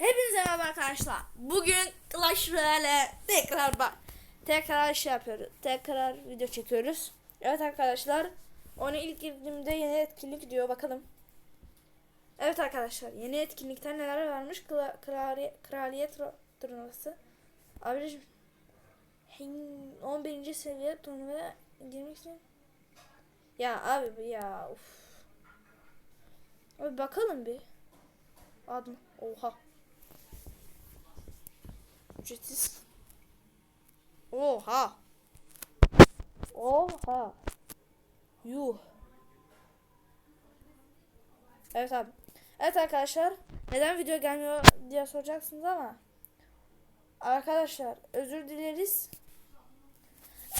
Hepinize merhaba arkadaşlar. Bugün Clash Royale tekrar bak. Tekrar şey yapıyoruz. Tekrar video çekiyoruz. Evet arkadaşlar. Onu ilk girdiğimde yeni etkinlik diyor bakalım. Evet arkadaşlar yeni etkinlikten neler varmış? Kla krali kraliyet turnuvası. Hin- 11. seviye turnuvaya girmek istiyorum. Ya abi ya uf. Abi bakalım bir. Adım. Oha. Ücretsiz. Oha. Oha. Yuh. Evet abi. Evet arkadaşlar. Neden video gelmiyor diye soracaksınız ama. Arkadaşlar özür dileriz.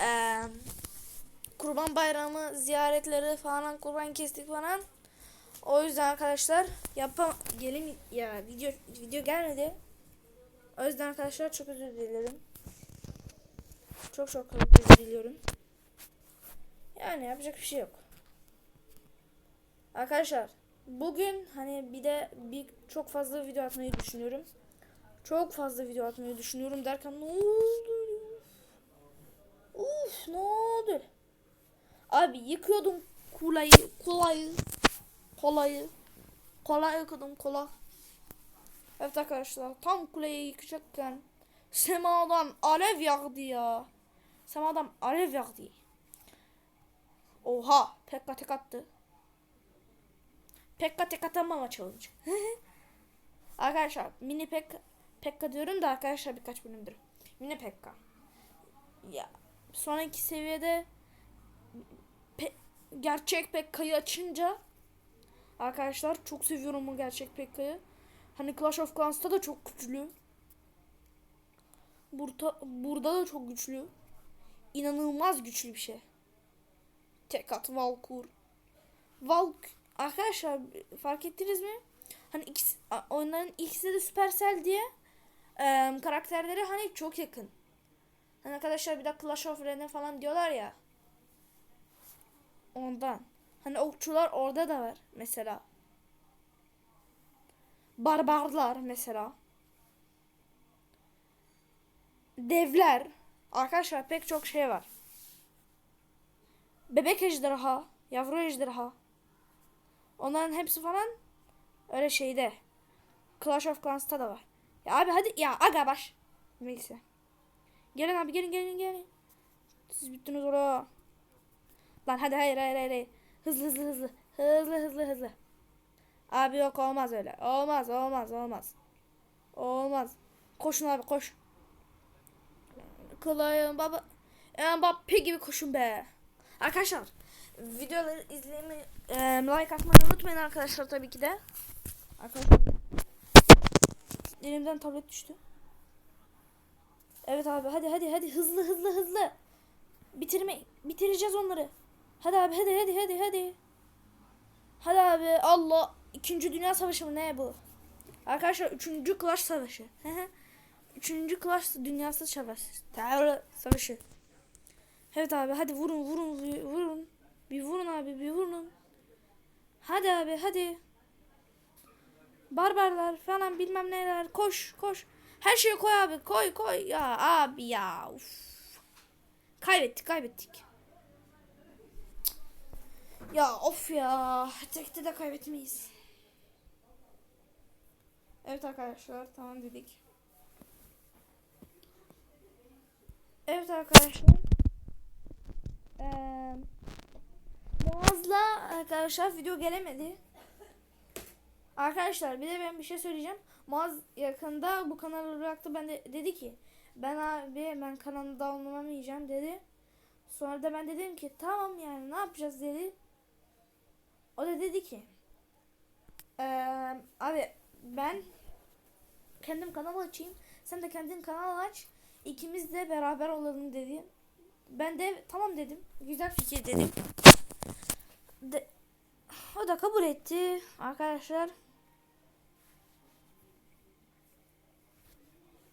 Eee Kurban Bayramı ziyaretleri falan kurban kestik falan. O yüzden arkadaşlar yapam gelin ya video video gelmedi. O yüzden arkadaşlar çok özür dilerim. Çok çok özür diliyorum. Yani yapacak bir şey yok. Arkadaşlar bugün hani bir de bir çok fazla video atmayı düşünüyorum. Çok fazla video atmayı düşünüyorum derken ne oldu? Uf ne oldu? Abi yıkıyordum kulayı, kolayı, kolayı, kola yıkadım kola. Evet arkadaşlar tam kuleyi yıkacakken semadan alev yağdı ya. Semadan alev yağdı. Oha Pekka tek attı. Pekka tek atamama challenge. arkadaşlar mini Pekka, Pekka diyorum da arkadaşlar birkaç bölümdür. Mini Pekka. Ya sonraki seviyede Pe- gerçek Pekka'yı açınca arkadaşlar çok seviyorum o gerçek Pekka'yı. Hani Clash of Clans'ta da çok güçlü. Burada, burada da çok güçlü. İnanılmaz güçlü bir şey. Tek at Valkur. Valk arkadaşlar fark ettiniz mi? Hani ikisi, onların ikisi de Supercell diye em, karakterleri hani çok yakın. Hani arkadaşlar bir de Clash of Rene falan diyorlar ya. Ondan. Hani okçular orada da var mesela. Barbarlar mesela. Devler. Arkadaşlar pek çok şey var. Bebek ejderha, yavru ejderha. Onların hepsi falan öyle şeyde. Clash of Clans'ta da var. Ya abi hadi ya aga baş. Neyse. Gelin abi gelin gelin gelin. Siz bittiniz oraya. Lan hadi hayır hayır hayır. hayır. Hızlı hızlı hızlı. Hızlı hızlı hızlı. Abi yok olmaz öyle. Olmaz olmaz olmaz. Olmaz. Koşun abi koş. Kılayım baba. Mbappe gibi koşun be. Arkadaşlar videoları izlemeyi e, like atmayı unutmayın arkadaşlar tabii ki de. Arkadaşlar elimden tablet düştü. Evet abi hadi hadi hadi hızlı hızlı hızlı. Bitirme bitireceğiz onları. Hadi abi hadi hadi hadi hadi. Hadi abi Allah. İkinci Dünya Savaşı mı ne bu? Arkadaşlar üçüncü Clash Savaşı. üçüncü Clash Dünyası Savaşı. Terör Savaşı. Evet abi hadi vurun vurun vurun. Bir vurun abi bir vurun. Hadi abi hadi. Barbarlar falan bilmem neler. Koş koş. Her şeyi koy abi. Koy koy. Ya abi ya. Uf. Kaybettik kaybettik. Ya of ya. Tekte de kaybetmeyiz. Evet arkadaşlar tamam dedik. Evet arkadaşlar. Ee, Muaz'la arkadaşlar video gelemedi. Arkadaşlar bir de ben bir şey söyleyeceğim. Muaz yakında bu kanalı bıraktı. Ben de dedi ki ben abi ben kanalda olmamayacağım dedi. Sonra da ben dedim ki tamam yani ne yapacağız dedi. O da dedi ki eee, abi ben kendim kanal açayım. Sen de kendin kanal aç. İkimiz de beraber olalım dedi. Ben de tamam dedim. Güzel fikir dedim. De, o da kabul etti arkadaşlar.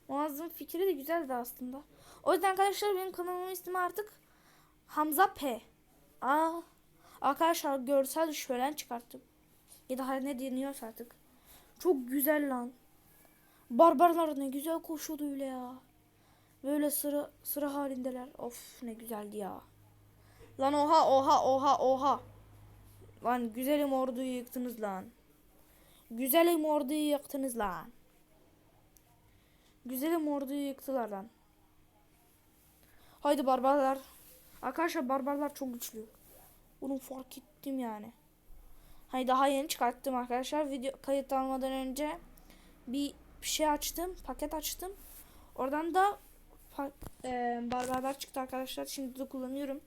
Muazzam fikri de güzeldi aslında. O yüzden arkadaşlar benim kanalımın ismi artık Hamza P. Aa, arkadaşlar görsel şölen çıkarttım. Ya da her ne deniyorsa artık. Çok güzel lan. Barbarlar ne güzel koşuyordu öyle ya. Böyle sıra sıra halindeler. Of ne güzeldi ya. Lan oha oha oha oha. Lan güzelim orduyu yıktınız lan. Güzelim orduyu yıktınız lan. Güzelim orduyu yıktılar lan. Haydi barbarlar. Arkadaşlar barbarlar çok güçlü. Bunu fark ettim yani. Hani daha yeni çıkarttım arkadaşlar. Video kayıt almadan önce bir şey açtım. Paket açtım. Oradan da e, barbarlar çıktı arkadaşlar. Şimdi de kullanıyorum.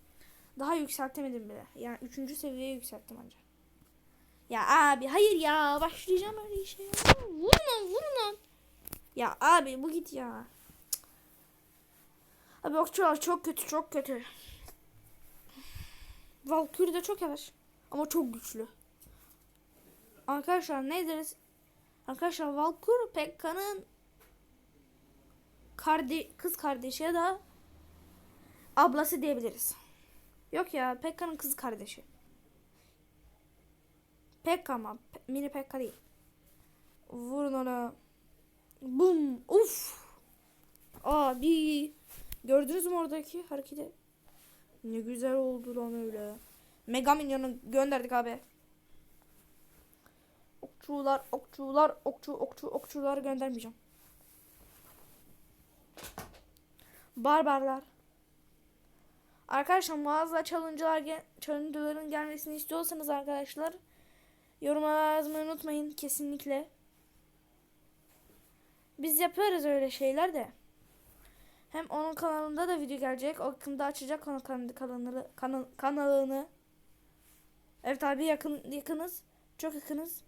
Daha yükseltemedim bile. Yani üçüncü seviyeye yükselttim ancak. Ya abi hayır ya başlayacağım öyle işe. ya. Vurun vurun. Ya abi bu git ya. Cık. Abi okçular çok kötü çok kötü. Valkyrie de çok yavaş. Ama çok güçlü. Arkadaşlar ne deriz? Arkadaşlar Valkyrie Pekka'nın karde kız kardeşi ya da ablası diyebiliriz. Yok ya Pekka'nın kız kardeşi. Pekka ama Pe- mini Pekka değil. Vurun ona. Bum. Uf. Abi. Gördünüz mü oradaki hareketi? Ne güzel oldu lan öyle. Mega Minyon'u gönderdik abi. Okçular, okçular, okçu, okçu, okçular göndermeyeceğim. Barbarlar. Arkadaşlar mağaza gel- challenge'ların gelmesini istiyorsanız arkadaşlar yorumlara yazmayı unutmayın kesinlikle. Biz yapıyoruz öyle şeyler de. Hem onun kanalında da video gelecek. O yakında açacak onun kendi kanalını, kanal, kanalını. Evet abi yakın yakınız. Çok yakınız.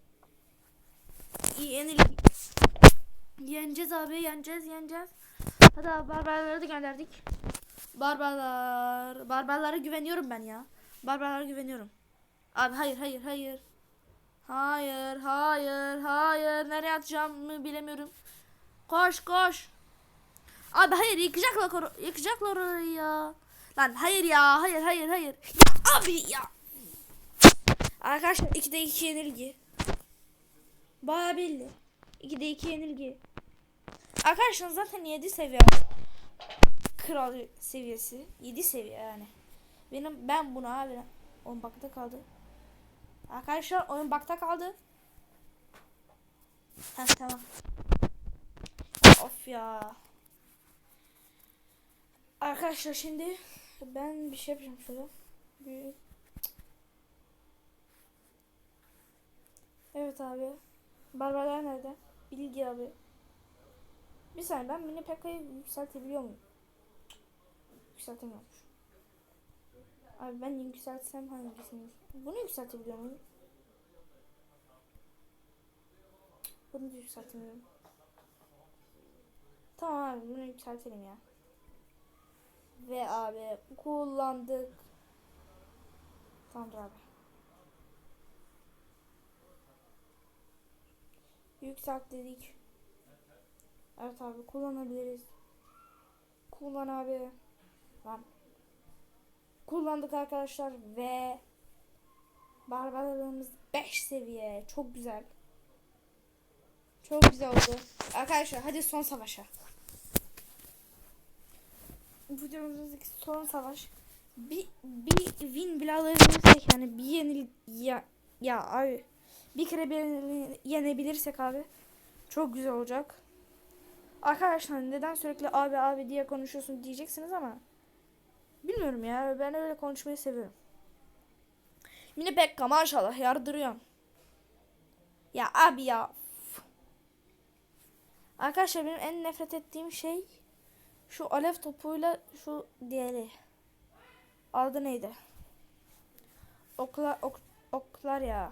Yenilik. Yeneceğiz abi yeneceğiz yeneceğiz. Hadi abi barbarları da gönderdik. Barbarlar. Barbarlara güveniyorum ben ya. Barbarlara güveniyorum. Abi hayır hayır hayır. Hayır hayır hayır. Nereye atacağımı bilemiyorum. Koş koş. Abi hayır yıkacaklar yıkacaklar orayı ya. Lan hayır ya hayır hayır hayır. Ya abi ya. Arkadaşlar 2'de 2 yenilgi. Baya belli. 2'de 2 yenilgi. Arkadaşlar zaten 7 seviye. Kral seviyesi. 7 seviye yani. Benim ben bunu abi. Oyun bakta kaldı. Arkadaşlar oyun bakta kaldı. Heh tamam. Of ya. Arkadaşlar şimdi ben bir şey yapacağım şöyle. Bir... Evet abi. Barbarlar nerede? Bilgi abi. Bir saniye ben mini Pekka'yı yükseltebiliyor muyum? Yükseltemiyormuş. Abi ben yükseltsem hangisini? Bunu yükseltebiliyor muyum? Bunu da yükseltemiyorum. Tamam abi bunu yükseltelim ya. Ve abi kullandık. Tamamdır abi. Yükselt dedik. Evet abi kullanabiliriz. Kullan abi. Lan. Kullandık arkadaşlar ve barbarlarımız 5 seviye. Çok güzel. Çok güzel oldu. Arkadaşlar hadi son savaşa. Videomuzdaki son savaş. Bir, bir win bile alabilirsek yani bir yenil ya ya abi bir kere bir yenil- yenebilirsek abi çok güzel olacak. Arkadaşlar neden sürekli abi abi diye konuşuyorsun diyeceksiniz ama bilmiyorum ya ben öyle konuşmayı seviyorum. Mini Pekka maşallah yardırıyorum. Ya abi ya. Arkadaşlar benim en nefret ettiğim şey şu alev topuyla şu diğeri. Adı neydi? Oklar, ok, oklar ya.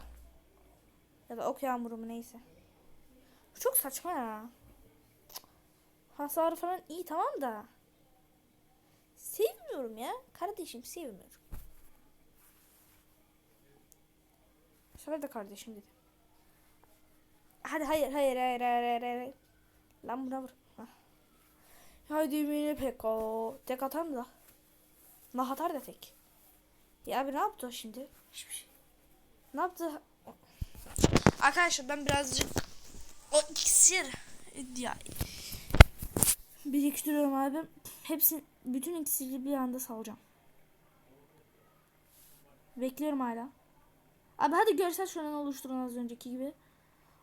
Ya da ok yağmuru mu neyse. Çok saçma ya. Hasarı falan iyi tamam da. Sevmiyorum ya. Kardeşim sevmiyorum. Bu sefer de kardeşim dedi. Hadi hayır hayır hayır hayır hayır. hayır. Lan buna vur. Hah. Haydi mini peko. Tek atar da? Atar da tek. Ya abi ne yaptı o şimdi? Hiçbir şey. Ne yaptı? Arkadaşlar ben birazcık o iksir Ya. Biriktiriyorum abi. Hepsini bütün iksiri bir anda salacağım. Bekliyorum hala. Abi hadi görsel şölen oluşturun az önceki gibi.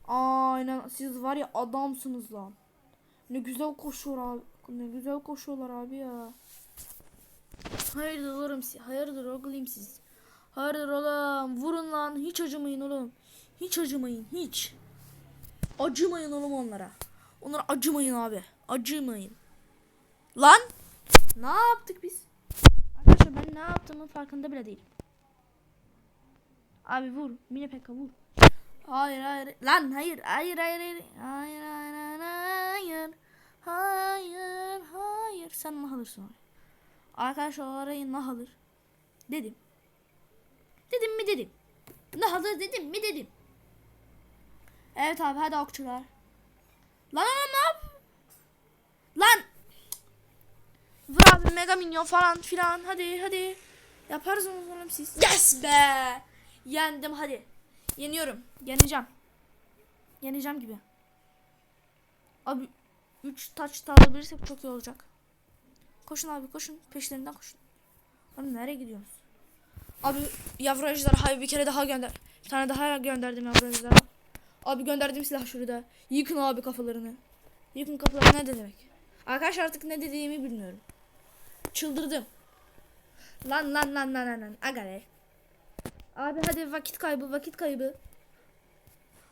Aynen siz var ya adamsınız lan. Ne güzel koşuyor abi. Ne güzel koşuyorlar abi ya. Hayırdır oğlum? Hayırdır oğlum siz? Hayırdır oğlum? Vurun lan. Hiç acımayın oğlum. Hiç acımayın. Hiç. Acımayın oğlum onlara. Onlara acımayın abi. Acımayın. Lan! Ne yaptık biz? Arkadaşlar ben ne yaptığımın farkında bile değilim. Abi vur. Mini pekka vur. Hayır hayır. Lan hayır hayır hayır hayır. Hayır hayır hayır hayır. Hayır hayır. Sen ne alırsın oraya. Arkadaşlar orayı ne alır? Dedim. Dedim mi dedim. Ne alır dedim mi dedim. Evet abi hadi okçular. Lan lan ne? Lan. Vur abi mega minyon falan filan hadi hadi. Yaparız onu oğlum siz. Yes be. Yendim hadi. Yeniyorum. Yeneceğim. Yeneceğim gibi. Abi 3 taç da alabilirsek çok iyi olacak. Koşun abi koşun. Peşlerinden koşun. Abi nereye gidiyorsunuz? Abi yavru ejderhayı bir kere daha gönder. Bir tane daha gönderdim yavru ejderha. Abi gönderdim silah şurada. Yıkın abi kafalarını. Yıkın kafalarını ne demek? Arkadaşlar artık ne dediğimi bilmiyorum. Çıldırdım. Lan lan lan lan lan lan. Abi hadi vakit kaybı vakit kaybı.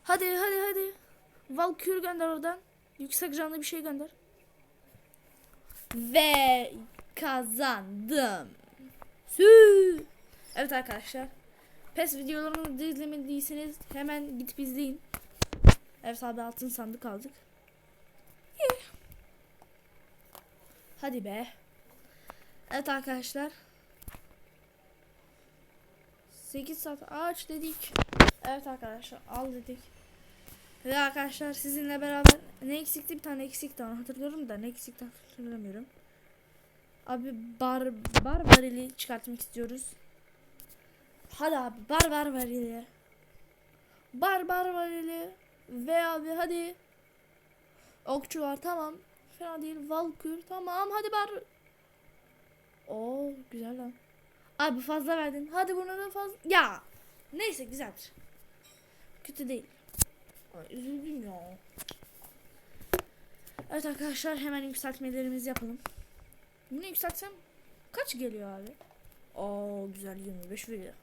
Hadi hadi hadi. Valkür gönder oradan. Yüksek canlı bir şey gönder. Ve kazandım. Sü. Evet arkadaşlar. PES videolarını da izlemediyseniz hemen gidip izleyin. Evet abi altın sandık aldık. Hadi be. Evet arkadaşlar. 8 saat ağaç dedik. Evet arkadaşlar al dedik. Ve arkadaşlar sizinle beraber ne eksikti bir tane eksikti onu hatırlıyorum da ne eksikti hatırlamıyorum. Abi bar bar varili çıkartmak istiyoruz. Hadi abi bar bar varili. Bar bar varili. Ve abi hadi. Okçu var tamam. Fena değil. Valkür tamam hadi bar. Oo güzel lan. Abi fazla verdin. Hadi buna da fazla. Ya. Neyse güzeldir. Kötü değil. Ay, üzüldüm ya. Evet arkadaşlar hemen yükseltmelerimizi yapalım. Bunu yükseltsem kaç geliyor abi? Oo güzel 25 veriyor.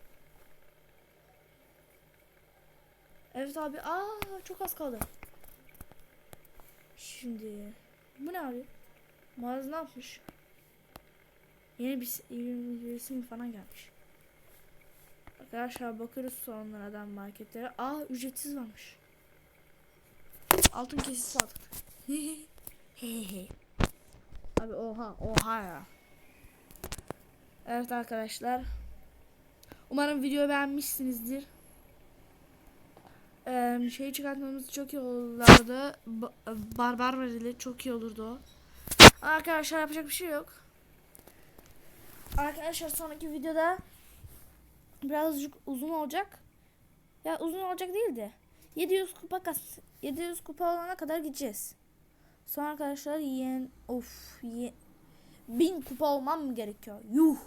Evet abi. Aa çok az kaldı. Şimdi bu ne abi? Mağaz ne yapmış? Yeni bir, resim falan gelmiş. Arkadaşlar bakıyoruz sonradan marketlere. Aa ücretsiz varmış. Altın kesisi aldık. Abi oha oha ya. Evet arkadaşlar. Umarım video beğenmişsinizdir. Ee, şey çıkartmamız çok iyi olurdu. Ba- Barbar varili çok iyi olurdu o. Arkadaşlar yapacak bir şey yok. Arkadaşlar sonraki videoda birazcık uzun olacak. Ya uzun olacak değil de 700 kupa kas 700 kupa olana kadar gideceğiz. Sonra arkadaşlar yen of ye, 1000 kupa olmam mı gerekiyor? Yuh.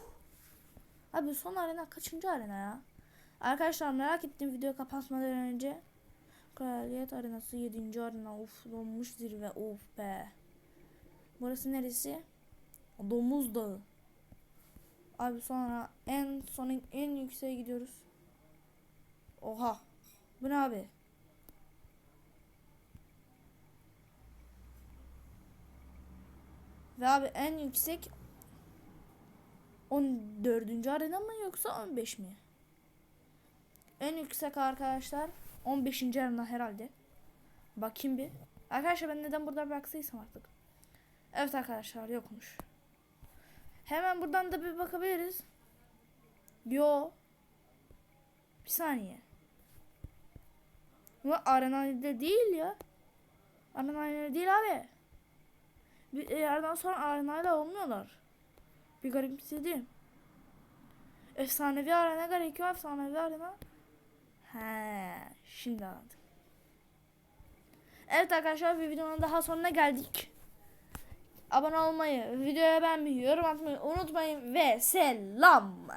Abi son arena kaçıncı arena ya? Arkadaşlar merak ettiğim video kapatmadan önce Kraliyet arenası 7. arena of donmuş zirve of be. Burası neresi? Domuz Dağı. Abi sonra en son en yükseğe gidiyoruz. Oha. Bu ne abi? Ve abi en yüksek 14. arena mı yoksa 15 mi? En yüksek arkadaşlar 15. arena herhalde. Bakayım bir. Arkadaşlar ben neden burada bıraksaysam artık. Evet arkadaşlar yokmuş. Hemen buradan da bir bakabiliriz. Yo. Bir saniye. Bu arenada değil ya. Arenada değil abi. Bir yerden sonra arenayla olmuyorlar. Bir garipsedi. Efsanevi arena gerekiyor. Efsanevi arena. He, şimdi anladım. Evet arkadaşlar bir videonun daha sonuna geldik. Abone olmayı, videoya beğenmeyi, yorum atmayı unutmayın ve selam.